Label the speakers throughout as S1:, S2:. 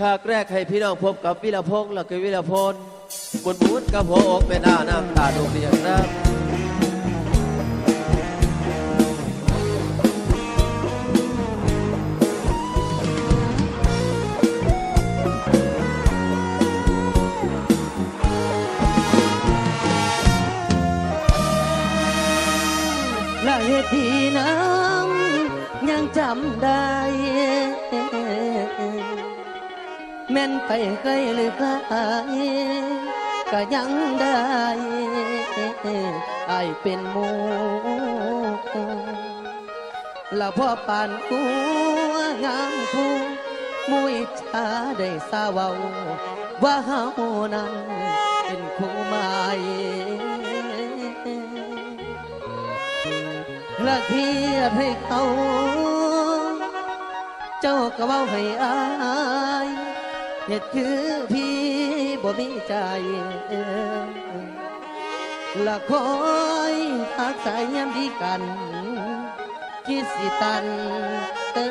S1: ฉากแรกให้พี่น้องพบกับวิรพงษ์และก็วิรพลบุญบุญกับหัวอกเป็นหน้าน้ำตาดวงเดียงครับ
S2: นไปไกลหรือไกลก็ยังได้ไอเป็นหมูและพ่อปานกูงามคูมุยชาได้สาวเว้าว่าเฮานั้นเป็นคู่ใหม่และเทียบให้เขา เจ้าก็เว้าให้อาย เหตุคือพี่บ่มีใจละคอยทักสายยามดีกันคิดสิตันเอ้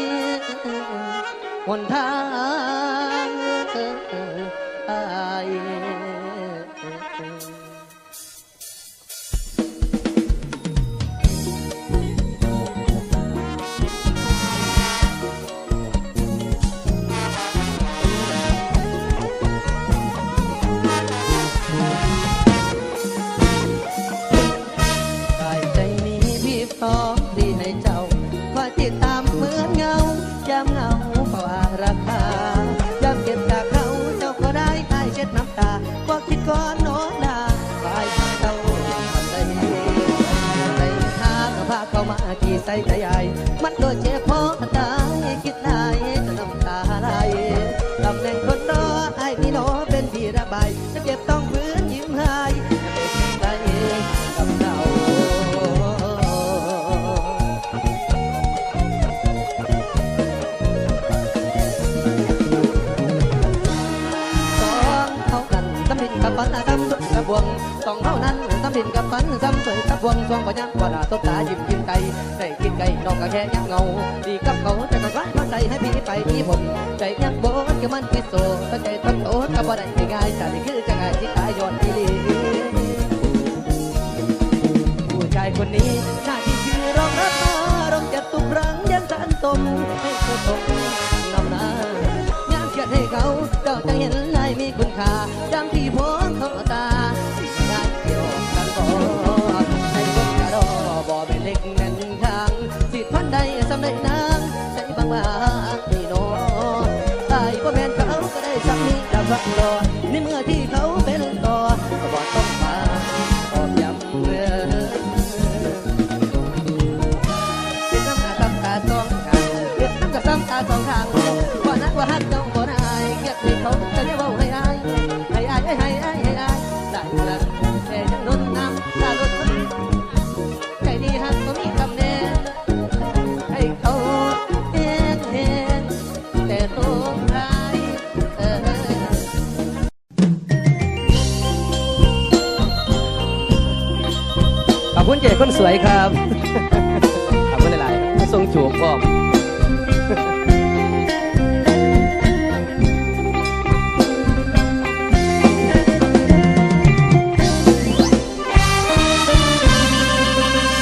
S2: ยหนทางอาย ใจใหญ่มันโดนเจ็บพราะตายคิดได้จะน้ำตาไหลตำแหน่งคนรอไอ้พี่โนเป็นที่ระบายจะเก็บต้องพื้นยิ้มให้จะเป็นใจกับเราสองเท่ากันตำดินกับปันตำสุดกับวงสองเท่านั้นตำดินกับปันซ้ำสวยกับวงสวงปัญญาว่าตบตายิ้มกินไก่ ได้กินไก่นองก็แค่ยังเงาดีกับเขาแต่ก็ร้ายมาใส่ให้พี่ไปที่ผมใจยังโบนก็มันพิโซตั้งใจต้นโตก็บ่ได้ง่ายแต่นี่คือจะง่ายที่ตายย้อนที่ลี นิ คุณเจคนสวยครับขอบคุณหลายๆทรงจูบพ่อม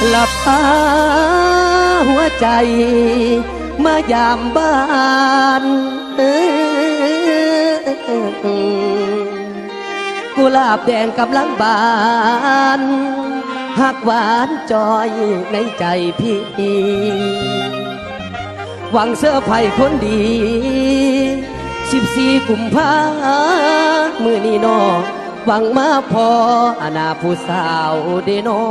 S2: หลับตาหัวใจ มายามบ้านกุหลาบแดงกำลังบาน หักหวานจอยในใจพี่ หวังเสื้อไผ่คนดี สิบสี่กุมภามือนี้นอหวังมาพออนาผู้สาวเดนอ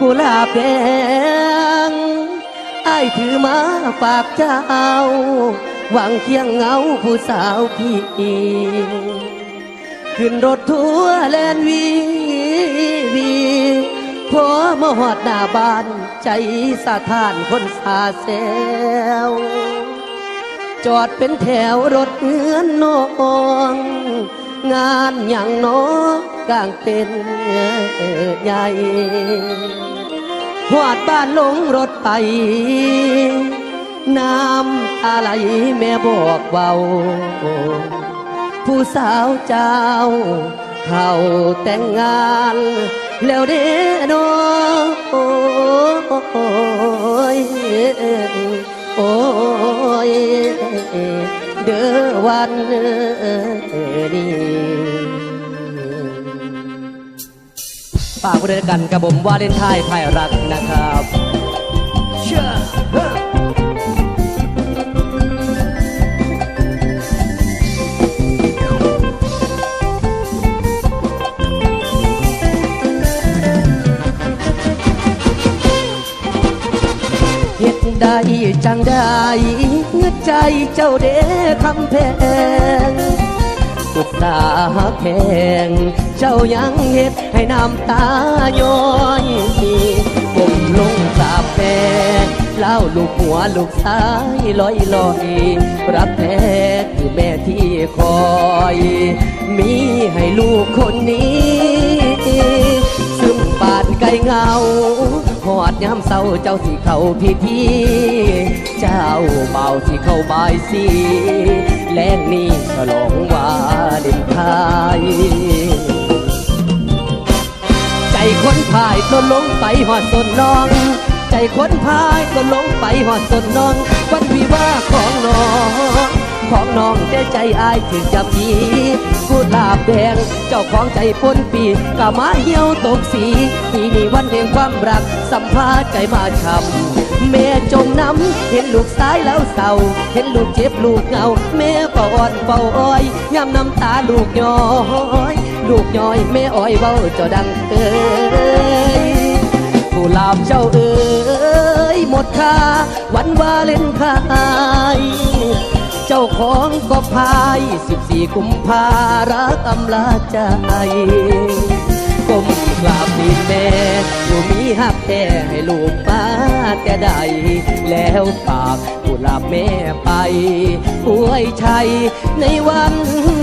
S2: กุลาบแดงไอ้ถือมาฝากเจ้า หวังเคียงเงาผู้สาวพี่ ขึ้นรถทัวร์แลนวีวีพอมาหอดหน้าบ้านใจสะท้านคนสาแซวจอดเป็นแถวรถเงินนองงานอย่างน้อกลางเป็นใหญ่หอดบ้านลงรถไปน้ำอะไรแม่บอกเบา ผู้สาวเจ้า เขาแต่งงาน แล้วเด้อน้องโอ้ยโอ้ยเด้อวันนี้ฝากไว้ด้วยกันกับผมวาเลนไทน์ไพ่รักนะครับ จังได้เงือใจเจ้าเด้คำแพงอุตาห์แพงเจ้ายังเฮ็ดให้น้ำตาย้อยผมลงสาบแพ้เล่าลูกหัวลูกซ้ายลอยลอยรับแท้คือแม่ที่คอย มีให้ลูกคนนี้ ยามเศร้าเจ้าสิเข้าพิธีเจ้าเบาสิเข้าบายสีแลงนี้ฉลองวาเลนไทน์ใจคนพายก็ลงไปหอดสนน้อง ใจคนพายก็ลงไปหอดสนน้อง วันวิวาของน้อง ของน้องแต่ใจอายถึงจะมี กุหลาบแดง เจ้าของใจพ้นปีกะมาเหี่ยวตกสีที่นี่วันแห่งความรัก สัมภาษณ์ใจมาช้ำแม่จมน้ำเห็นลูกซ้ายแล้วเศร้า เห็นลูกเจ็บลูกเหงา แม่เฝ้าอ่อนเฝ้าอ้อยย้ำน้ำตาลูกย้อยลูกย้อยแม่อ้อยเว้าเจ้าดังเอ้ยกุหลาบเจ้าเอ้ยหมดค่าวันวาเลนไทน์ จ้าของก็พายสิบสี่กุมภารักอำลาใจก้มกราบดีแม่ผู้มีหักแท้ให้ลูกมาแต่ใด แล้วฝากกุหลาบแม่ไปอวยชัยในวัน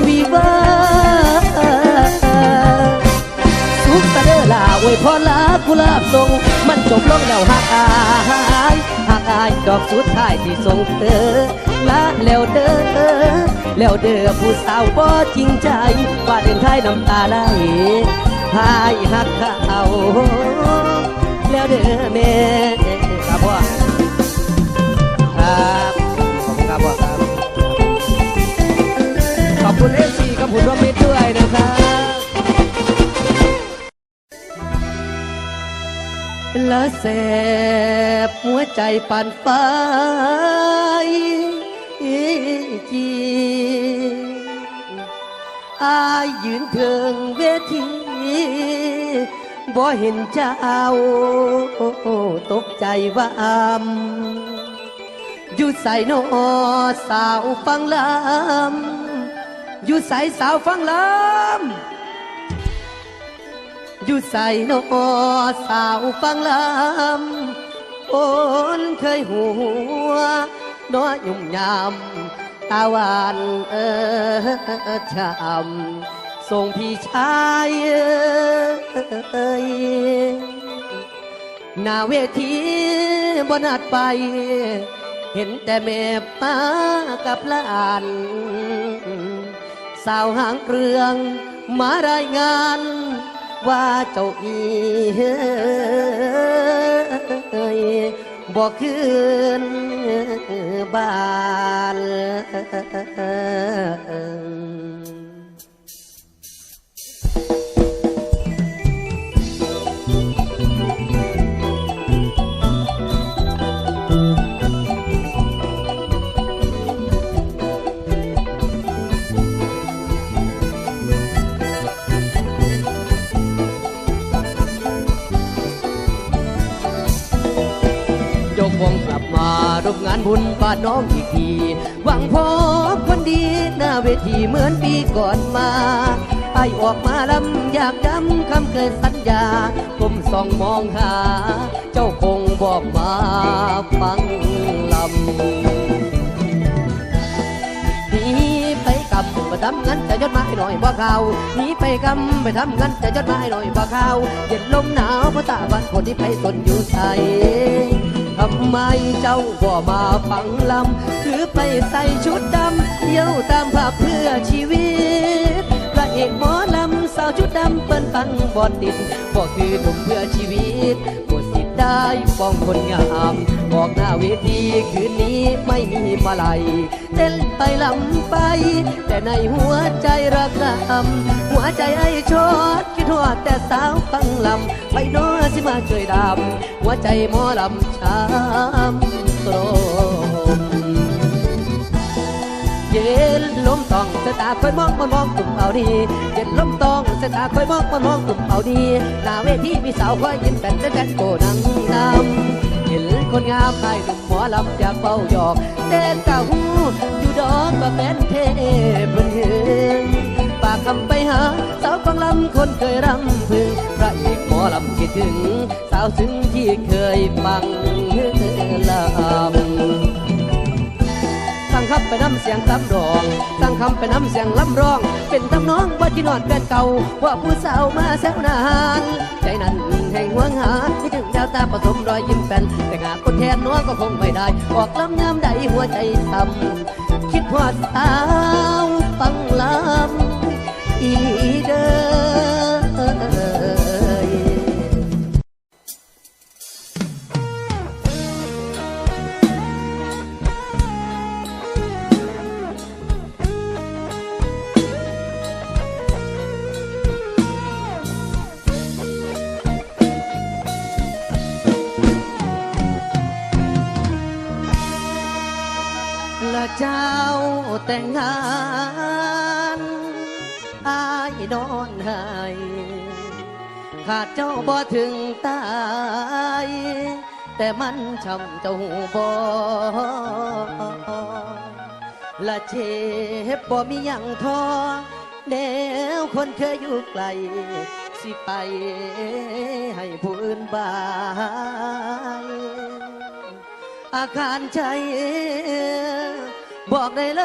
S2: วิวา ห์สุขตะเด้อลาอวยพรลากุลาบทรง มันจบลงแล้วหักอายหักอายดอกสุดท้ายที่ทรงเธอละแล้วเด้อแล้วเด้อผู้สาวบ่จริงใจว่าเดินท้ายน้ำตาไหลพายหักเขาแล้วเด้อแม่ครับพ่อครับ แสบหัวใจปั่นไฟจีอายยืนเทิงเวทีบ่เห็นเจ้าตกใจว่าอำอยู่ใส่นอสาวฟังลำอยู่ใส่สาวฟังลำ อยู่ใส่นอสาวฟังลำคนเคยหัวน้อยยุ่มยำตาหวานเออช้ำส่งพี่ชายเอ้ยหน้าเวทีบนัดไป เห็นแต่แม่ป้ากับหลานสาวหางเครื่องมารายงาน ว่าเจ้าอี้บอกคืนบ้านาร่วมงานบุญบ้านน้องอีกที หวังพบคนดีหน้าเวทีเหมือนปีก่อนมาไอออกมาลำอยากย้ำคำเคยสัญญาก้มส่องมองหา เจ้าคงบอกมาฟังลำหนีไปกำไปทำงั้นจะยศไม้หน่อยบ่เขาหนีไปกำไปทำงั้นจะยศไม้หน่อยบ่เขาเย็นลมหนาวพระตาวันคนที่ไปสนอยู่ใส ทำไมเจ้าบ่มาฟังลำหรือไปใส่ชุดดำเที่ยวตามภาพเพื่อชีวิตพระเอกหมอลำสาวชุดดำเปิ้นฟังบอดติดบอกคือหนุ่มเพื่อชีวิต ได้ป้องคนงามบอกหน้าเวทีคืนนี้ไม่มีมาลัยเต้นไปลำไป แต่ในหัวใจรักรำหัวใจไอ้ชอดคิดทอดแต่สาวฟังลำไปน้อสิมาช่วยดำหัวใจหมอลำช้ำตร เย็นลมตองสายตาคอยมองมันมองกลุ่มเอาดีเย็นลมตองสายตาคอยมองมันมองกลุ่มเอาดีหน้าเวทีมีสาวคอยยิ้มกันแต่แต่โกนังนำเห็นคนงามไอ้หนุ่มหมอลำอยากเฝ้าหยอกเต้นกะหูอยู่ดอกก็แม่นเทพเพิ่นเห็นฝากคำไปหาสาวฟังลำคนเคยรำพึงพระเอกหมอลำคิดถึง สาวซึ้งที่เคยฟังลำตั้ งคำไปน้ำเสียงตำดองตั้งคำไปน้ำเสียงลำร้อง เป็นตำน้องว่าที่นอนแฟนเก่า ว่าผู้สาวมาแซวนานใจนั้นแห่งหวงหาที่ถึงดาวตาผสมรอยยิ้มแฟนแต่งาคนแทนน้อยก็คงไม่ได้ ออกลำยามใดหัวใจซ้ำคิดว่าสาวฟังลำอีเด้อ แต่งงานอายนอนให้ขาดเจ้าบ่ถึงตาย แต่มันช้ำเจ้าบ่ละเจ็บบ่มีหยังท้อแนวคนเคยอยู่ไกล สิไปให้ผู้อื่นบายอาคารใจ บอกได้เล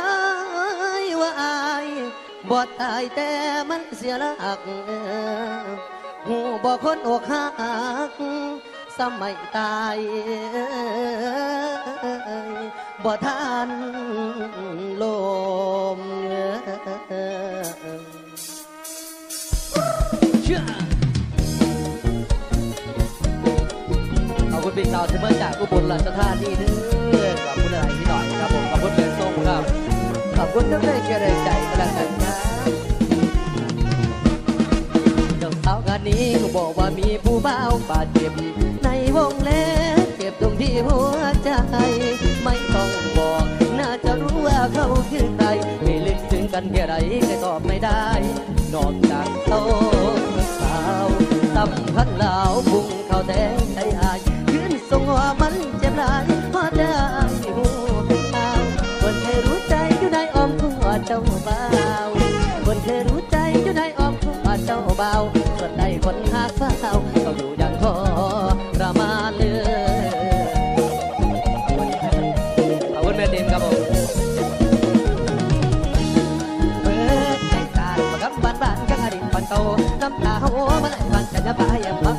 S2: ยว่าอายบอดตายแต่มันเสียหลักหูบอกคนอกหักสมัยตายบ่ทานลมเอขอบคุณบิ๊กดาวเทมเมอร์จากอุบลราชธานีเด้อขอบคุณอะไรพี่หน่อยครับผมขอบ กับขอบคุณทุกแรงเชียร์แรงใจกำลังใจครับเจ้าสาวงานนี้ก็บอกว่ามีผู้บ่าวบาดเจ็บ ในวงเล็บเจ็บตรงที่หัวใจ ไม่ต้องบอก น่าจะรู้ว่าเขาคือใครไม่ลึกถึงกันแค่ไหนก็ตอบไม่ได้ นอกจาก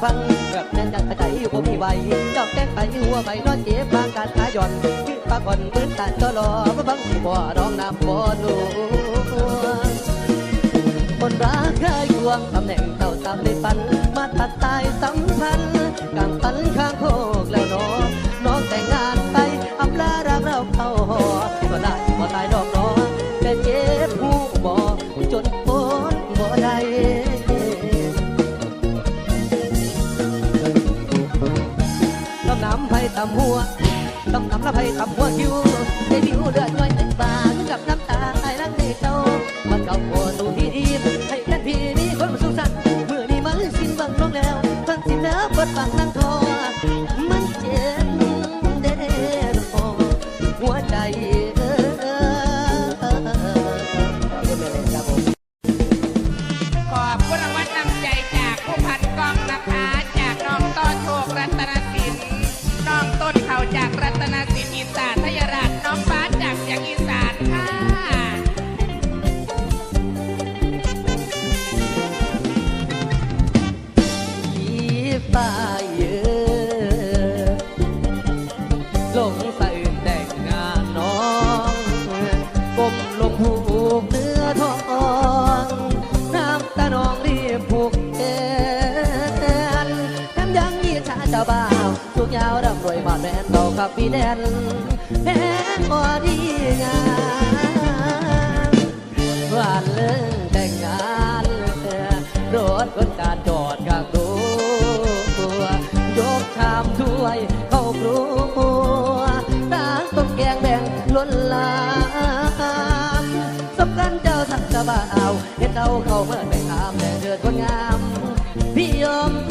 S2: ฟังแบบแน่นจังใจอยู่บ่มีไหวจอกแก้งไปหัวไปนอนเจ็บบางการขาย่อนคือปากก่อนปืนตาจอรอก็บังบ่ร้องน้ำบ่หนู แดนแพ้พอดีงามหวานเรื่องแต่งงานรถคนการจอดกลางดูตัวยกชามถ้วยเข้าครัวตางต้มแกงแบ่งล้นลามสำคัญเจ้าทักษะบ่าเห็นเอาเข้าเมื่อไปถามแต่เดือดคนงามพี่ยอม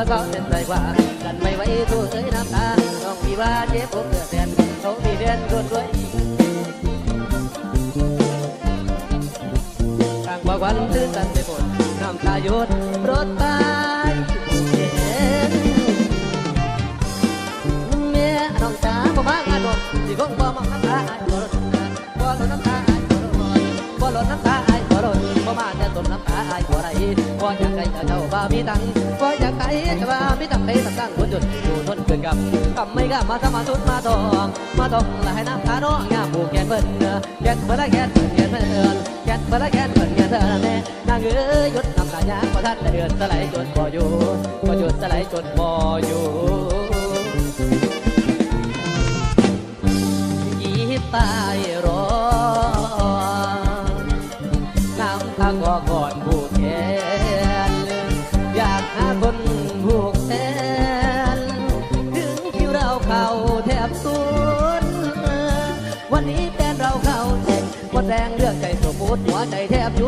S2: แล้วก็เต้นใจกว่า กันไม่ไหวตัวเอ้ยน้ำตาน้องพี่ว่าเจ็บผมเดือดแดนเขามีแดนรวนรวยทางบอกวันตื่นตันไปหมดน้ำตาหยดรถตายเห็นแม่น้องจ๋าบ่มางานบ่สิคงบ่มองน้ำตาอายบ่รดบ่ลดน้ำตาอายบ่รดบ่ลดน้ำตาอาย อายบ่ไรบ่อยากให้เจ้าเจ้ามีตังค์บ่อยากให้เจ้าบ่มีตังค์ไปตังค์คนจนอยู่ทนเกินกับกำไม่กล้ามาทำมาสุดมาทองมาทองละให้น้ำตาน้องงามผูกแขนเบิ่นแขนเบิ่นลแขนเบิ่นแขนเบิ่นแขนเบิ่นลแขนเบิ่นแขนเธอแม่นางเอ้ยหยุดน้ำตายางบ่ทันเดือนสลายจนบ่อยู่บ่หยุดสลายจนบ่อยู่ยีตายรอ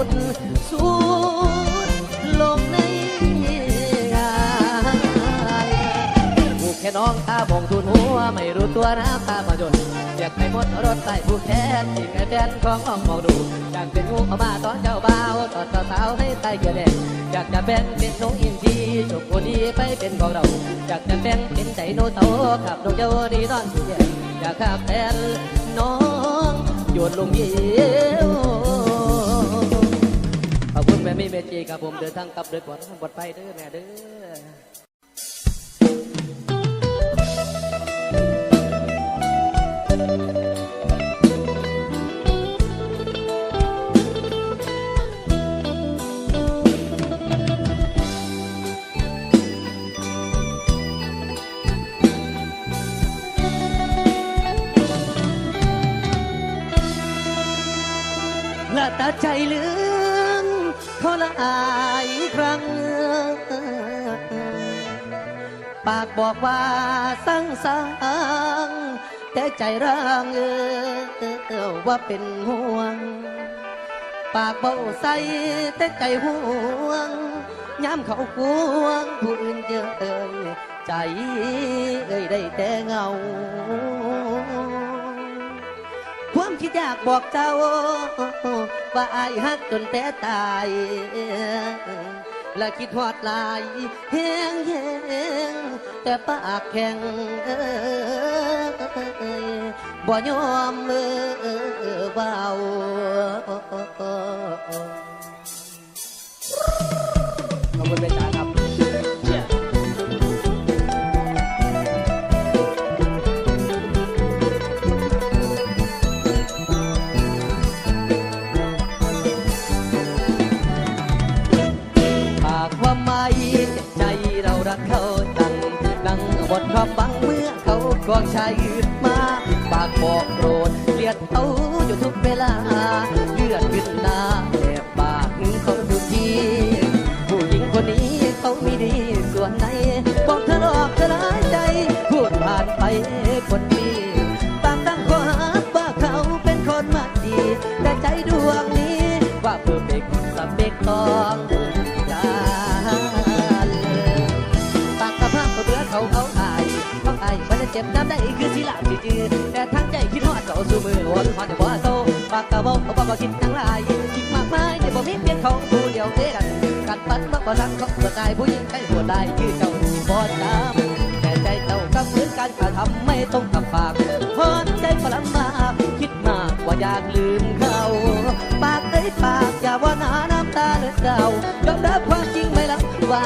S2: ดสุดลงในงานผูกแค่น้องตาบงทุนหัว ไม่รู้ตัวน้ำตามาจนอยากให้หมดรถใต้ผูกแขนที่แม่แฟนของน้องมองดูอยากเป็นงูเข้ามาตอนเจ้าบ่าวตอนสาวให้ใต้เกียดอยากจะเป็นเป็นน้องอินทีจบคนดีไปเป็นของเราอยากจะเป็นเป็นใจโนโตขับน้องเจ้าดีนอนที่แยงอยากขับแทนน้องโยนลงเยี่ยว แม่มี่เมจีครับผมเดินทางกลับโดยปลอดภัยปลอดภัยเด้อแม่เด้อละตาใจลืมเละ อายครั้ง ปากบอกว่าสั่งสังแต่ใจร่างเออว่าเป็นห่วง ปากเบาใสแต่ใจห่วงย้ำเขาควงผู้อื่นเจอเอ่ยใจเอ่ยได้แต่เงา ความคิดอยากบอกเจ้า ว่าอายหักจนแต่ตายและคิดหอดลายแห้งแห้งแต่ปากแข็งบ่ยอมเออเบาขอบคุณเป็น ความบังเมื่อเขากองชายยืดมาปากบอกโกรธเกลียดเขาอยู่ทุกเวลาเลือดขึ้นหน้าแอบปากเขาทุกทีผู้หญิงคนนี้เขาไม่ดีส่วนไหนบอกเธอหลอกเธอร้ายใจพูดผ่านไปคนดีตามตั้งข้อหาว่าเขาเป็นคนมาดี แต่ใจดวงนี้ว่าเพอร์เฟกสเปกตอง็บน้ำได้คือสิลาสิจือแต่ทั้งใจคิดฮอดเขาสู่มือวนฮอดแต่บ่โตปากกระบอกเขาบอกว่าคิดทั้งหลายคิดมากมายแต่บ่มีเพียงเขาผู้เดียวเท่านั้นกัดปันมาบ่รักเขาบ่ตายผู้หญิงใครหัวได้คือเจ้าบ่จำแต่ใจเจ้ากับเหมือนการกระทำไม่ตรงกับปากฮอดใจพลังมากคิดมากกว่าอยากลืมเขาปากเอ้ยปากอย่าว่าหนาน้ำตาเลือดเดายอมรับความจริงไหมล่ะว่า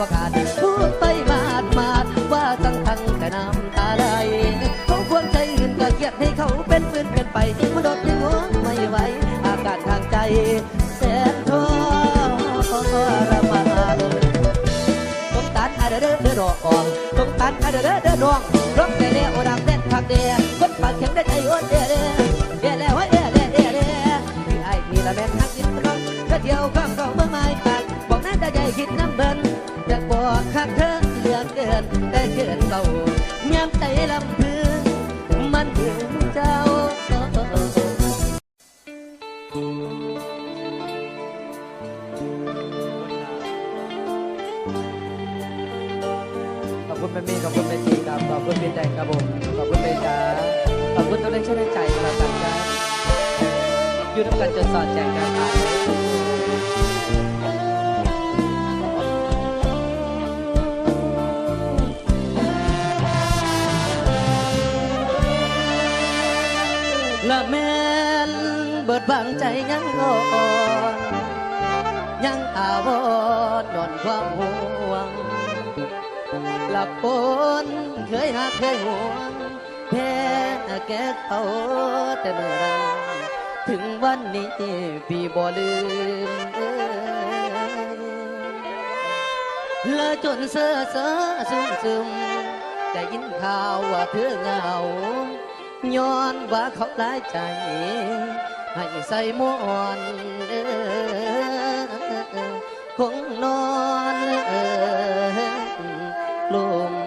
S2: ประกาศพูดไปมาดมาดว่าตั้งทั้งแต่น้ำตาไหลเขาควรใจอื่นก็เกลียดให้เขาเป็นปืนแปไม่ไหวอาการทางใจแสนทรมานต้องตัดอาเดอเด้อเด้อดอกอ่อนต้องตัดอาเดอเด้อเด้อดองร้องแต่เด้อโอดังเต้นพักเด้อคนปากแข็งได้ใจโอนเด้อเด้อเด้อแล้วเด้อเด้อเด้อเด้อไอ้ที่ละแม่นฮักกินน้องก็เที่ยวข้างเราเมื่อไม่ปากบอกนั้นต่ใจคิดน้ำ อดแจกันผ่าละแม่นเบิดบางใจยังอ่อนยังอาวรณ์ย้อนความห่วงหลับปนเคยหักเคยห่วงแพ้แก่เขาแต่เมื่อนั้น ถึงวันนี้พี่บ่ลืมและจนเสือเสือซึมซึมได้ยินข่าวว่าเธอเหงาย้อนว่าเขาหลายใจ ให้ใส่หมอนเออคงนอนลม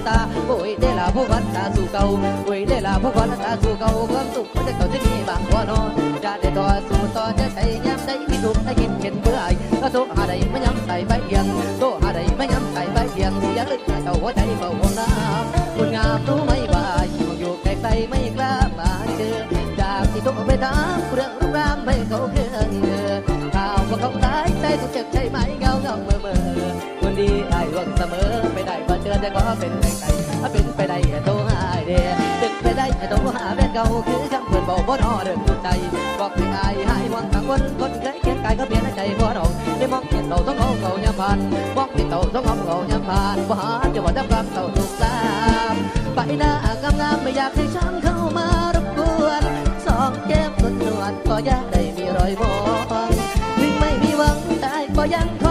S2: มันตาโอ้ยได้ละผู้วันตาสู่เก่าโอ้ยได้ละผู้วันตาสู่เก่าความสุขมันจะเก่าที่มีบางหัวนอนจะได้ต่อสู่ต่อจะใช้ย้ำได้มีทุกได้กินเห็นเบื่อก็โตหาใดไม่ย้ำใส่ใบเดียงโตหาใดไม่ย้ำใส่ใบเดียงเสียงลึกเจ้าหัวใจเบาหัวน้ำคุณงามรู้ไหมว่าอยู่อยู่ไกลไม่กล้ามาเจอจากที่โตไปถามเรื่องรูปร่างไม่เขาเครื่องเออข่าวว่าเขาตายใจสุดเจ็บใจไหมเงาเงาเมื่อเมื่อวันดีไอ้หวังเสมอ จอแต่ก็เป็นไปไกลถ้เป็นไปได้โทรหาไอ้เดียเป็นไปได้โทรหาแฟนเก่าคือคำเพื่อนบอกบ่นอเรื่องดวใจบอกให้อายหายหวังทางคนคนเคยเคียงกายเขาเปลี่ยนใจบ่น้องได้มองเห็นเราต้องเอาเขายามผ่านมองเห็นเราต้องเอาเขายามผ่านบ่หาจะว่าจะกำเต่าถูกสามไปหน้างามงามไม่อยากให้ฉันเข้ามารบกวนสองแก้มคนนวลก็ยากได้มีรอยมองถึงไม่มีหวังได้ก็ยังคอ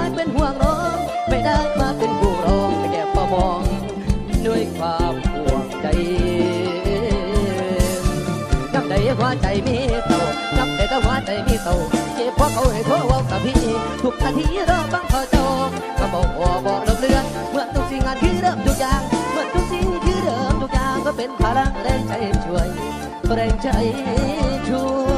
S2: ว่าใจมีเต่าเจ็บเพราะเขาให้โทรเว่ากับพี่ทุกนาทีรอบังเขาเจ้าก็บอกว่าบอกลำเลืองเมื่อทุกสิ่งงานคือเดิมทุกอย่างเมื่อทุกสิ่งคือเดิมทุกอย่างก็เป็นพลังแรงใจช่วยแรงใจช่วย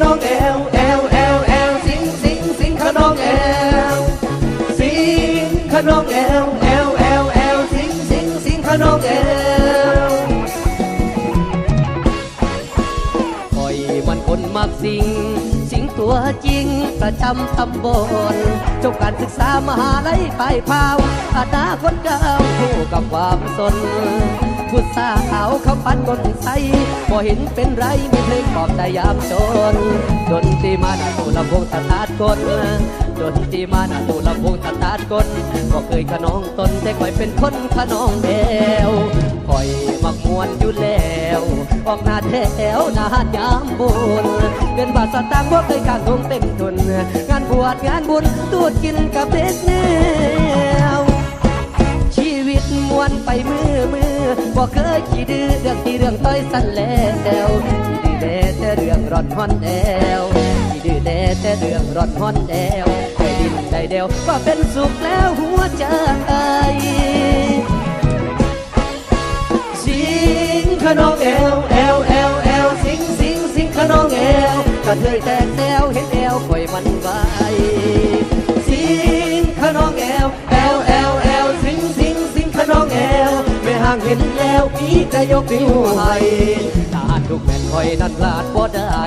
S2: นองแอวแอวแอวแอวสิงสิงสิงขนองแอวสิงขนองแอวแอวแอวแอวสิงสิงสิงขนองแอวคอยมันคนมักสิงสิงตัวจริงประจำตำบลจบการศึกษามหาลัยไปพาวอนาคตก้าวคู่กับความสน ผู้สาวเขาปันกนใสบ่เห็นเป็นไรมีเพลงปอบใจยามจนดนตรีมาหนาตุลำพงตาตาดกลดนตรีมาหนาตุลำพงตาตาดกลก็เคยขนองตนแต่คอยเป็นคนขนองแดวคอยมักมวนอยู่แล้วออกหน้าแถวหน้ายามบุญเงินบาทสตางค์บ่เคยการทงเต็มทุนงานบวชงานบุญตูดกินกับเด็กแนว บ่เคยขี้ดื้อเรื่องที่เรื่องต้อยสั่นแล้วขี้ดื้อแด่แต่เรื่องรอนฮอนแอวขี้ดื้อแด่แต่เรื่องรอนฮอนแอวดินได้เดียวก็เป็นสุขแล้วหัวใจสิงขนองเอวเอวเอวเอวสิงสิงสิงขนองเอวกระเทยแตกแซวเห็นเอวปล่อยมันไวางเห็นแล้วมีแต่ยกนิ้วให้การทุกแผ่นคอยนั้นพลาดบ่ได้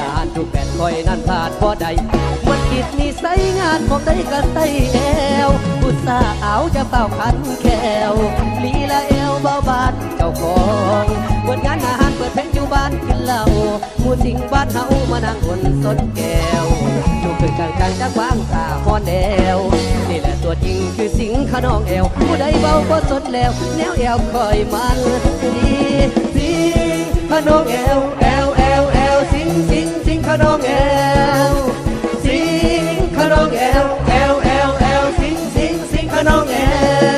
S2: การทุกแผ่นคอยนั้นพลาดบ่ได้มันกิดนิสัยงานของได้ก็ใส่แอวอุตส่าห์เอาจะเป่าคันแควลีละเอวเบาบานเจ้าของเปิดงานอาหารเปิดเพลงอยู่บ้านกินเหล้ามูสิงบ้านเฮามานั่งบนสนแก้วดูขึ้นกลางกลางจากวางตาฮอนแอว ขนองแอวผู้ใดเบาก็สดแล้ว แนวแอวคอยมันดีสิงขนองแอวแอวแอวแอวสิงสิงสิงขนองแอวสิงขนองแอวแอวแอวแอวสิงสิงสิงขนองแอว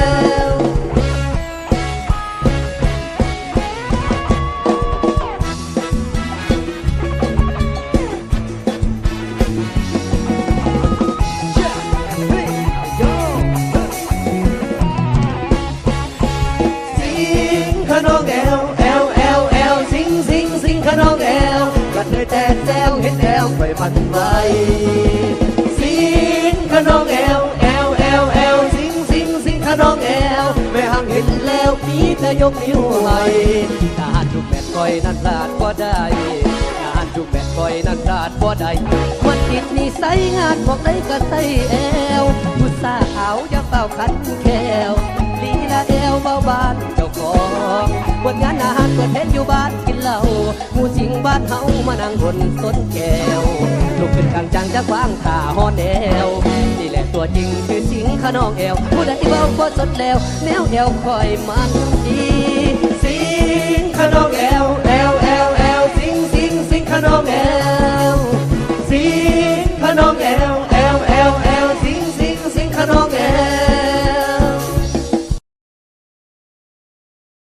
S2: ไปสิงขนองแอวแอวแอวแอวสิงสิงสิงขนองแอวไม่ห่างเห็นแล้วมีแต่ยกนิ้วให้การทุกแม่ก้อยนั้นพลาดก็ได้การทุกแม่ก้อยนั้นพลาดก็ได้มันติดนิสัยงานบอกได้ก็ใส่แอวผู้สาวจะเฝ้าคันแควลีละเอวเบาบานเจ้าของบนงานอาหารเปิดเพลงอยู่บ้านกินเหล้าหมู่สิงบ้านเฮามานั่งบนต้นแก้ว ลูกเป็นกลางจังจะกว้างตาฮอนเอวนี่แหละตัวจริงคือสิงขนองเอวผู้ใดที่เบาก็สดแล้วแนวเอวคอยมันดีสิงขนองเอวเอวเอวเอวสิงสิงสิงขนองเอวสิงขนองเอว